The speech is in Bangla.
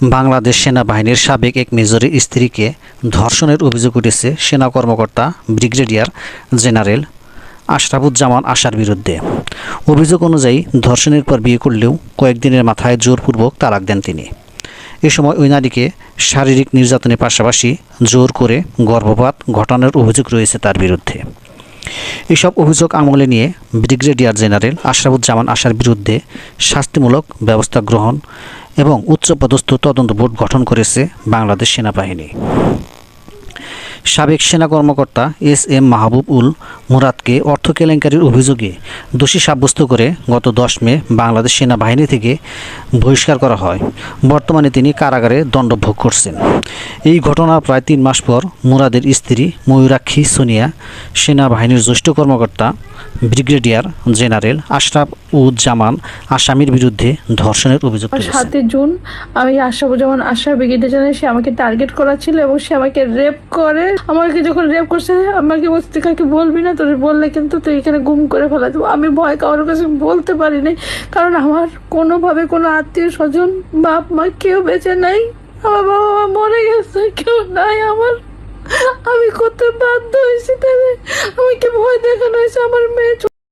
বাংলাদেশ সেনাবাহিনীর সাবেক এক মেজরের স্ত্রীকে ধর্ষণের অভিযোগ উঠেছে সেনা কর্মকর্তা ব্রিগেডিয়ার জেনারেল আশরাফুজ্জামান আশার বিরুদ্ধে। অভিযোগ অনুযায়ী ধর্ষণের পর বিয়ে করলেও কয়েকদিনের মাথায় জোরপূর্বক তালাক দেন তিনি। এ সময় ওই নারীকে শারীরিক নির্যাতনের পাশাপাশি জোর করে গর্ভপাত ঘটানোর অভিযোগ রয়েছে তার বিরুদ্ধে। এসব অভিযোগ আমলে নিয়ে ব্রিগেডিয়ার জেনারেল আশরাফুজ্জামান আশার বিরুদ্ধে শাস্তিমূলক ব্যবস্থা গ্রহণ এবং উচ্চপদস্থ তদন্ত বোর্ড গঠন করেছে বাংলাদেশ সেনাবাহিনী। সাবেক সেনা কর্মকর্তা এস এম মাহবুব উল মুরাদকে অর্থ কেলেঙ্কারির অভিযোগে দোষী সাব্যস্ত করে গত দশ মে বাংলাদেশ সেনাবাহিনী থেকে বহিষ্কার করা হয়। বর্তমানে তিনি কারাগারে দণ্ড ভোগ করছেন। এই ঘটনার প্রায় তিন মাস পর মুরাদের স্ত্রী ময়ূরাক্ষী সোনিয়া সেনাবাহিনীর জ্যেষ্ঠ কর্মকর্তা ব্রিগেডিয়ার জেনারেল আশরাফ উজ্জামান আসামির বিরুদ্ধে ধর্ষণের অভিযোগ সাতই জুন আমি আশাবুজ্জামান আশা ব্রিগেডে জানাই সে আমাকে টার্গেট করা ছিল এবং সে আমাকে রেপ করে। আমাকে যখন রেপ করছে আমাকে কাউকে বলবি না তোর বললে কিন্তু তুই এখানে গুম করে ফেলা দেবো আমি ভয় কারোর কাছে বলতে পারিনি কারণ আমার কোনোভাবে কোনো আত্মীয় স্বজন, বাপ মা কেউ বেঁচে নাই। আমার বাবা মা মরে গেছে, কেউ নাই আমার। আমি করতে বাধ্য হয়েছি তাহলে। আমাকে ভয় দেখানো হয়েছে। আমার মেয়ে